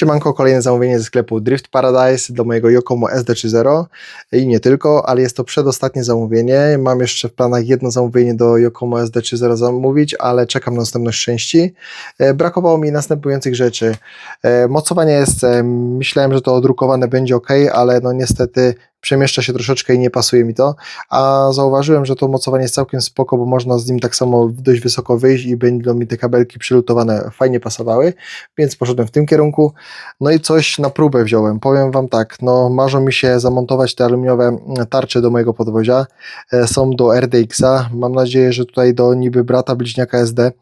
Siemanko, kolejne zamówienie ze sklepu Drift Paradise do mojego Yokomo SD30 i nie tylko, ale jest to przedostatnie zamówienie. Mam jeszcze w planach jedno zamówienie do Yokomo SD30 zamówić, ale czekam na następność części. E, Brakowało mi następujących rzeczy. E, Mocowanie jest, e, myślałem, że to odrukowane będzie ok, ale no niestety przemieszcza się troszeczkę i nie pasuje mi to, a zauważyłem, że to mocowanie jest całkiem spoko, bo można z nim tak samo dość wysoko wyjść i będą mi te kabelki przylutowane fajnie pasowały, więc poszedłem w tym kierunku. No i coś na próbę wziąłem. Powiem Wam tak, no marzą mi się zamontować te aluminiowe mm, tarcze do mojego podwozia. E, Są do RDX-a. Mam nadzieję, że tutaj do niby brata bliźniaka SD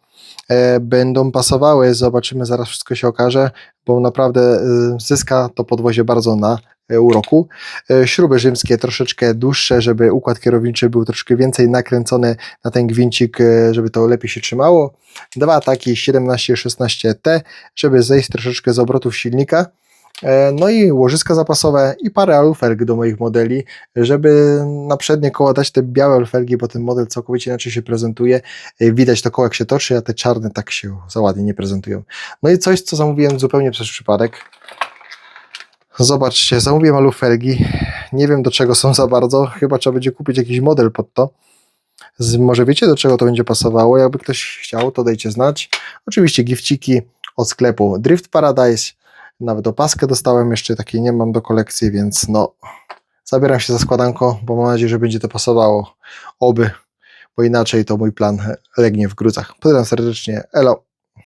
e, będą pasowały. Zobaczymy, zaraz wszystko się okaże, bo naprawdę e, zyska to podwozie bardzo na e, uroku. E, Śruby rzymskie troszeczkę dłuższe, żeby układ kierowniczy był troszkę więcej nakręcony na ten gwincik, e, żeby to lepiej się trzymało. Dwa taki 17-16T, żeby zejść troszeczkę z obrotów silnika. E, No i łożyska zapasowe i parę alufelg do moich modeli, żeby na przednie koła dać te białe alufelgi, bo ten model całkowicie inaczej się prezentuje. E, Widać to koło jak się toczy, a te czarne tak się za ładnie nie prezentują. No i coś, co zamówiłem zupełnie przez przypadek. Zobaczcie, zamówiłem alufelgi. Nie wiem do czego są za bardzo. Chyba trzeba będzie kupić jakiś model pod to. Z, może wiecie do czego to będzie pasowało? Jakby ktoś chciał, to dajcie znać. Oczywiście gifciki od sklepu Drift Paradise. Nawet opaskę dostałem, jeszcze takiej nie mam do kolekcji, więc no zabieram się za składanko, bo mam nadzieję, że będzie to pasowało. Oby, bo inaczej to mój plan legnie w gruzach. Pozdrawiam serdecznie. Elo.